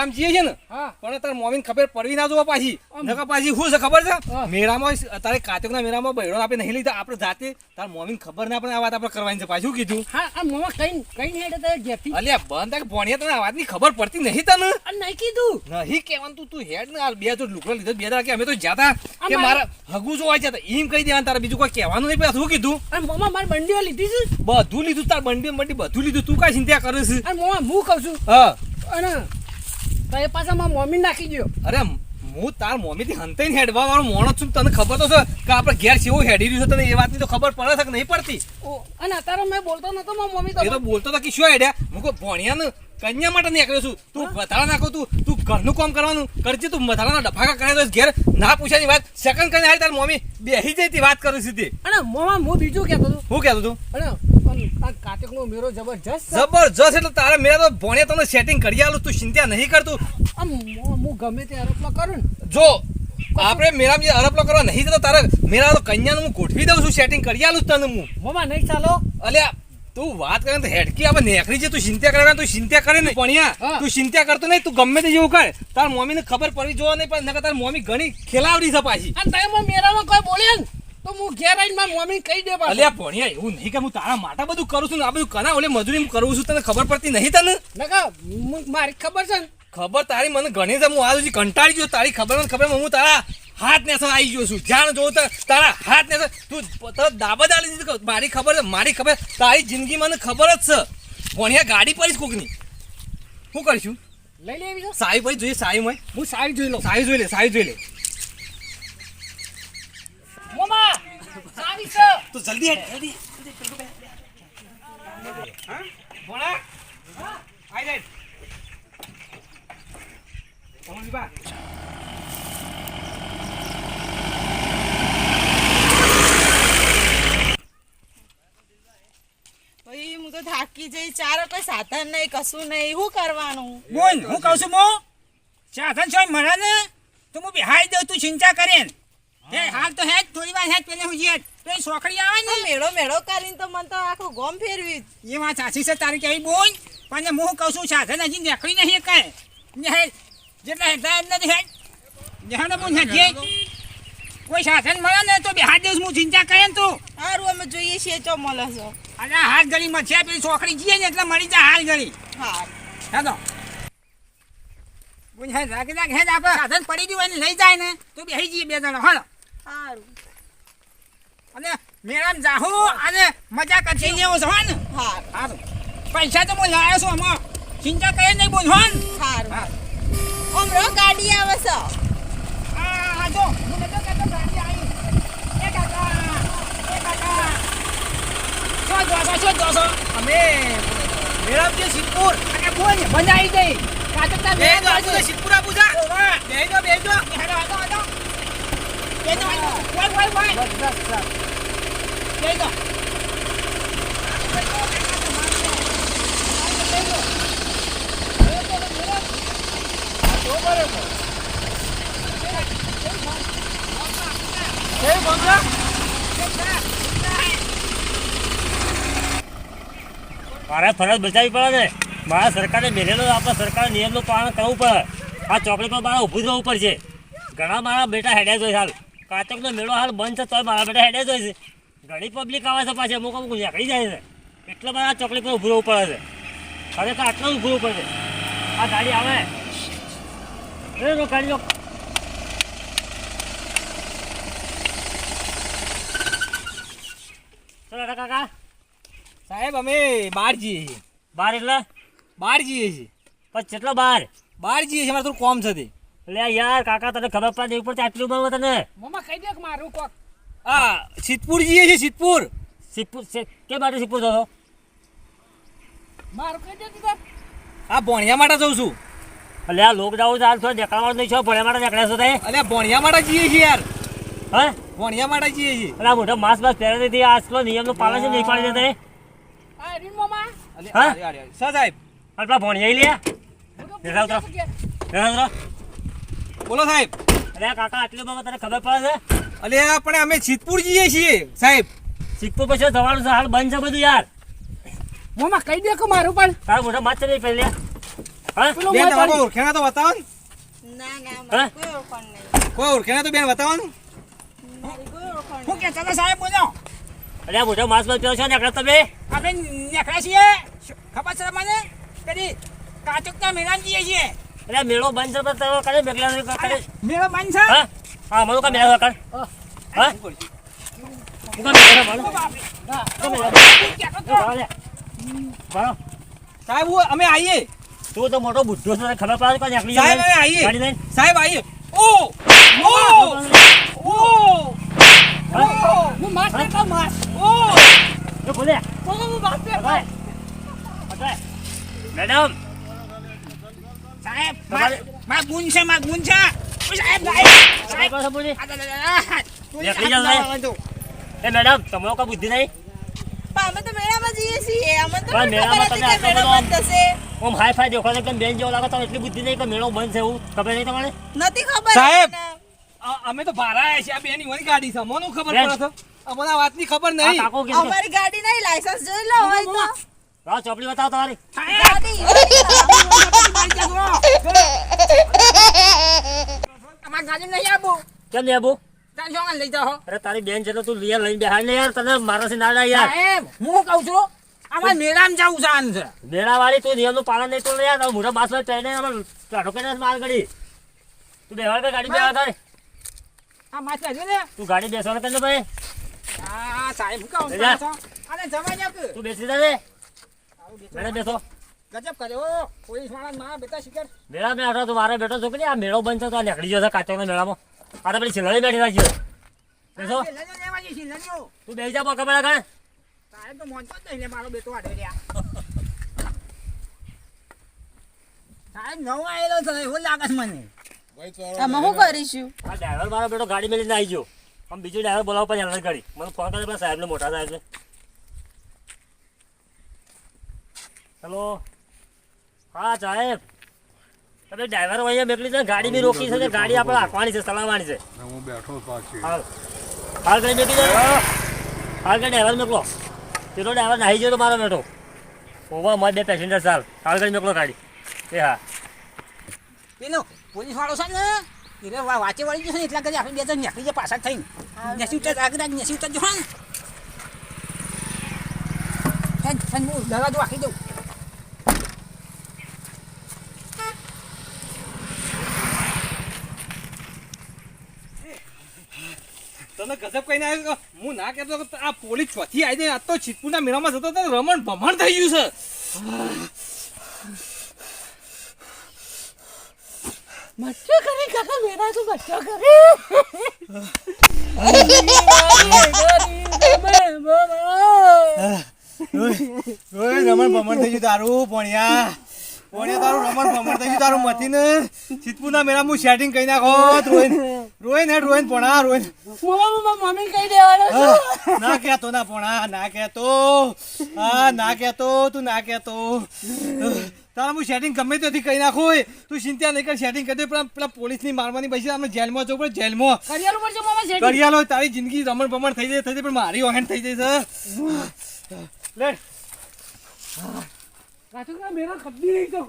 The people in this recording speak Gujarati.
મેરામ જઈએ છે ને પણ તાર મોમીન ખબર પડવી ના જોવા પાછી. આમ. પાછી શું છે ખબર છે? મેળામાં મેરામાં તારે કાતકના મેરામાં બૈરો આપણે નહીં લીધા આપણે જાતે તાર મોમીન ખબર ના પણ આ વાત આપણે કરવાની છે. પાછું કીધું? હા આ મોમાં કઈ કઈ નહીં હેડે તારે અલ્યા બંધ કે ભણ્યા તને આ વાતની ખબર પડતી નહીં તને? નહીં કીધું. નહીં કહેવાનું તું તું હેડ ને આ બે જો લુકડો લીધો બે દાડા કે અમે તો જાતા કે મારા હગુ જોવા જતા એમ કહી દેવાનું તારે બીજું કોઈ કહેવાનું નહીં પછી શું કીધું? અને મોમાં મારી બંડીઓ લીધી છે. બધું લીધું તાર બંડી બંડી બધું લીધું તું કઈ ચિંતા કરે છે? અને મોમાં હું કહું છું? હા. અને તો એ પાછા માં મમ્મી નાખી ગયો અરે હું તાર મમ્મીથી ને હેડવા વાળો મોણો છું તને ખબર તો છે કે આપણે ઘેર કેવું હેડી રહ્યું છે તને એ વાતની તો ખબર પડે છે કે નહીં પડતી? અને અત્યારે મેં બોલતો નતો મારા મમ્મી એ તો તો બોલતો તો કે શું હેડ્યા? હું કહું ભણ્યા ને કન્યા માટે નીકળ્યો છું. તું વધારા નાખો તું તું ઘરનું કામ કરવાનું કરજે તું વધારાના ડફાકા કરે તો ઘેર ના પૂછાની વાત. સેકન્ડ કરીને આવી તારી મમ્મી બેહી જઈ વાત કરું સીધી. અને મોમાં હું બીજું કહેતો હતો. હું કહેતો તું અને આ કાતિકનો મેરો જબરજસ્ત જબરજસ્ત એટલે તારે મેરા તો ભણે તને સેટિંગ કરી આલું તું ચિંતા નહીં કરતું. આમ હું ગમે તે આરોપમાં કરું જો આપણે મેરા જે અરપલો કરવા નહીં જતો તારે મેરા તો કન્યાનું હું ગોઠવી દઉં છું સેટિંગ કરી આલું તને હું. મોમાં નહીં ચાલો. અલ્યા તું વાત કરે તો હેડકી આપણે નેકરી છે તું ચિંતા કરે તું ચિંતા કરે ને. ભણ્યા હા. તું ચિંતા કરતો નહીં તું ગમે તે જેવું કર. તાર મમ્મીને ખબર પડવી જોવા નહીં પણ તારી તાર મમ્મી ઘણી ખેલાવડી છે પાછી. અને તમે મેરામાં કોઈ બોલે ને. તો હું ઘેર આવીને મારી મમ્મી કહી દે પાછું. અલ્યા ભણ્યા એવું નહીં કે હું તારા માટે બધું કરું છું ને આ બધું કના ઓલે મજૂરી કરું છું તને ખબર પડતી નહીં તને? નકા મારી ખબર છે ને? ખબર તારી મને ઘણી છે હું સુધી કંટાળી ગયો તારી ખબર મને ખબર હું તારા હાથ ને આવી ગયો છું. જાણ જોઉં તો તારા હાથ ને તું તરત દાબા આલી દીધી મારી ખબર છે મારી ખબર તારી જિંદગી મને ખબર જ છે. ભણ્યા ગાડી પડીશ કોકની. શું કરીશું? લઈ લેવી સાઈ ભાઈ જોઈએ સાઈ માં હું સારી જોઈ લઉં. સાઈ જોઈ લે સાઈ જોઈ લે મોમા સારી છે તો જલ્દી હેડ. જલ્દી હા? ભણા આઈ જાય કોણ બા ભાઈ હું તો થાકી જઈ. ચાર કોઈ સાધન નહીં કશું નહીં. શું કરવાનું? બોલ હું કહું છું મો. સાધન છો મળે ને તો હું બિહારી દઉં તું ચિંતા કરે હે હાલ તો હેજ થોડી વાર હેજ પેલે હું જીત તો એ સોખડી આવે ને? મેળો મેળો કરીને તો મને તો આખું ગોમ ફેરવી. એ વાત સાચી છે તારી કેવી બોલ. પણ હું કહું છું સાધન હજી નેકળી નહીં કાંઈ. ને જેટલા હેઠા એમ નથી બોલ હેજે કોઈ સાધન મળે ને તો બે હાથ દિવસ હું ચિંતા કરે ને તું. સારું અમે જોઈએ છીએ ચો મળે છે. અને હાથ હાલ ગળી માં છે પેલી છોકરી જઈએ ને એટલે મળી જાય હાલ ગળી હા. હેલો. બોલ હે રાખ રાખ હે આપણે સાધન પડી ગયું એને લઈ જાય ને તો બેસી જઈએ બે જણા. હાલો. સારું અને મેળામ જાહુ અને મજા કરી લેવો છો ને? હા હારું. પૈસા તો હું લાવ્યો છું આમાં. ચિંતા કરી નહીં બોલ હોન સારું હમરો ગાડી આવે છે. આ જો. હું નતો કહેતો ગાડી આવી. એ કાકા એ કાકા. છો જોશો શું જોશો અમે મેરામ જે સિદ્ધપુર. અને બોલ ને બંધ આવી ગઈ. કાતો તા બે મેળામ જો. આપણે સિદ્ધપુરા પૂજા ઓવા. બેજો બેજો હેલો હેલો હેલો. બેજો બેજો વાય વાય મારે ફરજ બચાવી પડે ને. મારા સરકારે મેળેલો આપણા સરકાર નિયમનું પાલન કરવું પડે. આ ચોકડી પર મારે ઊભું રહેવું પડશે. ઘણા મારા બેટા હેડ્યા જોઈ હાલ. કાચકનો મેળો હાલ બંધ છે તો મારા બેટા હેડ્યા જોઈ છે. ઘણી પબ્લિક આવે છે પાછી અમુક અમુક નીકળી જાય છે. એટલા બધા ચોકલી ચોકડી પર ઊભું પડે છે. ખરેખર આટલું ઊભું પડે પડશે આ ગાડી આવે. ગાડી ચલો કાકા સાહેબ અમે બહાર જઈએ છીએ. બાર એટલે? બહાર જઈએ છીએ. પછી કેટલો બાર બહાર જઈએ છીએ મારે થોડું કોમ છે તે. લે યાર કાકા તને ખબર પડે ઉપર આટલું બહુ તને. મમ્મા કહી દે મારું કોક. આ સિદ્ધપુર જઈએ છીએ સિદ્ધપુર. સિદ્ધપુર છે. કે માટે સિદ્ધપુર જશો? મારું કઈ જતી આ ભણિયા માટે જઉં છું. એટલે આ લોક જાવું છો થોડા માટે નહીં છો. ભણ્યા માટે નીકળ્યા છો તે. અલ્યા ભણિયા માટે જઈએ છીએ યાર. હે? ભણિયા માટે જઈએ છીએ. એટલે આ મોટો માસ માસ પહેરે નથી આજનો નિયમનું પાલન છે નહીં પાડી દેતા આ રીન મોમાં. અલ્યા, હા? સાહેબ. આટલા ભણિયા લે. હું તો બેઠા ઉતરો. બોલો સાહેબ. અરે કાકા આટલું બાબત તને ખબર પડે છે? અલે પણ અમે સિદ્ધપુર જઈએ છીએ સાહેબ. સિદ્ધપુર પછી જવાનું છે હાલ બંધ છે બધું યાર. મોમાં કહી દે કે મારું પણ. તારા મોઢા માથ નહીં પહેલે હા? બેન મોય ઓળખેણા તો બતાવો ના ના કોઈ ઓળખાણ નહીં. કોઈ ઓળખેણા તો બેન બતાવો ને મારી કોઈ ઓળખાણ હું કે ચાલો સાહેબ બોલો. અરે મોટો માસ બસ છો ને તમે? આપણે નીકળ્યા છીએ. ખબર છે મને કદી કાચકના મેળામાં જઈએ છીએ. અરે મેળો બંધ છે તમે કરે મેઘલા ને કરે મેળો બંધ છે? હા? હા મને કા મેળો કર હા? મેળો મારો કા મેળો સાહેબ અમે આવીએ તું તો મોટો બુદ્ધો છે ખબર પડે કોઈ નીકળી સાહેબ અમે આવીએ ગાડી લઈને? સાહેબ આવીએ ઓ! ઓ! ઓ! હું? માસ લેતા માસ ઓ! એ બોલે. બોલો હું માસ પકડ મેડમ સાહેબ માર ગુણ છે માર ગુણ છે. સાહેબ સાહેબ સાહેબ સાહેબ પાસે બોલી આ, આ, આ, આ, તું નીકળી હાથ જાઓ, લાવવા દો. એ મેડમ તમારો કા બુદ્ધિ નહીં? અમે તો મેળામાં જઈએ છીએ. અમને તો પણ પણ ખબર મેળામાં તમે આટલો બંધ ઓમ હાઈ ફાઈ દેખો તો બેન જેવો લાગે એટલી બુદ્ધિ નહીં કે મેળો બંધ છે એવું ખબર નહીં તમારે? નથી ખબર સાહેબ! અમે તો ભારા આવ્યા છીએ. આ બેન ઈવાની ગાડી છે. અમને ખબર પડે છે. અમને આ વાતની ખબર નહીં. અમારી ગાડી નહીં લાયસન્સ જોઈ લો હોય તો. ચોપડી બતાવો તમારી સાહેબ ગાડી હોય તો. અમાર ગાડી નહીં આવું કેમ ને આબુ લઈ જાઓ. અરે તારી બેન છે તો તું લઈ લઈને બેહાડ ને યાર તને મારાથી ના ના યાર. સાહેબ હું કહું છું? અમાર મેળામાં જવું આન છે. મેળા વાળી તું નિયમનું પાલન નહીં તો યાર. મોટા બાસ ટ્રેને કાઢો કે માલ ગાડી તું બેહાડ કે ગાડી બેહાડ થાય આ માથે હજુ ને તું ગાડી બેસવાનું કે ભાઈ. આ સાહેબ કહું લઈ જા. કે તું. બેસી જા બેસો. ગજબ કર્યો પોલીસવાળા બેટા શિકાર. મેળા મેં તું મારે બેઠો છોકરી આ મેળો બંધ છે તો આ નીકળી જશે કાચો મેળામાં. આ તો પેલી છેલ્લાની બેઠી રાખજો બેસો. લજો લેવા જઈશ લજો તું બેસી જા પકડ પેલા કાં સાહેબ તો મોનતો જ નહીં મારો બેટો આડે રહ્યા સાહેબ નવો આવેલો છે એવું લાગે છે મને. અમે શું કરીશું? આ ડ્રાઈવર મારો બેટો ગાડી મેલીને આવી ગયો. આમ બીજું ડ્રાઈવર બોલાવવા પછી ગાડી. મને ફોન કરે પેલા સાહેબને મોટા સાહેબને હેલો હા સાહેબ. તમે ડ્રાઈવર અહીંયા મેકલી છે ગાડી બી રોકી છે ગાડી આપણે રાખવાની છે ચલાવવાની છે. હું બેઠો પાછી. હાલ. હાલ કરી મેકી દે હાલ. કરી ડ્રાઈવર મેકલો. પેલો ડ્રાઈવર નાહી ગયો તો મારો બેઠો ઓવા મારે બે પેસેન્જર ચાલ હાલ. કરી મેકલો ગાડી. એ હા. પેલો પોલીસ વાળો છે ને એટલે વા- વાંચે વળી જશે ને એટલા કરી આપણે બે જણ નીકળી જાય પાછા થઈને. નેસી ઉતર આગળ નેસી ઉતર જો હા હું દરવાજો વાંકી દઉં. તમે ગજબ કહીને આવ્યો કે હું ના કહેતો કે આ પોલીસ ચોથી આવી જાય. આ તો છીટપુરના મેળામાં જતો તો રમણ ભમણ થઈ ગયું છે. બચ્ચો કરી કાકા મેરા તો બચ્ચો કરી. રમણ ભમણ થઈ ગયું તારું પોણિયા. પોણિયા તારું રમણ ભમણ થઈ ગયું તારું મથી ને છીટપુરના મેરા હું સેટિંગ કરી નાખો. રોઈન રોઈન હેડ રોઈન પોણા રોઈન મમ્મા કહી દેવાનો ના કહેતો ના પોણા ના કહેતો. હા ના કહેતો તું ના કહેતો. તારા હું સેટિંગ ગમે ત્યાંથી કહી નાખું. તું ચિંતા નહીં કર સેટિંગ કરી દે. પેલા પેલા પોલીસની મારવાની પછી આપણે જેલમાં જવું પડે જેલમાં. કરિયાલો તારી જિંદગી રમણ ભમણ થઈ જાય થઈ જાય પણ મારી ઓહેન થઈ જાય છે. લે કાકા મેરા કદી નહીં તો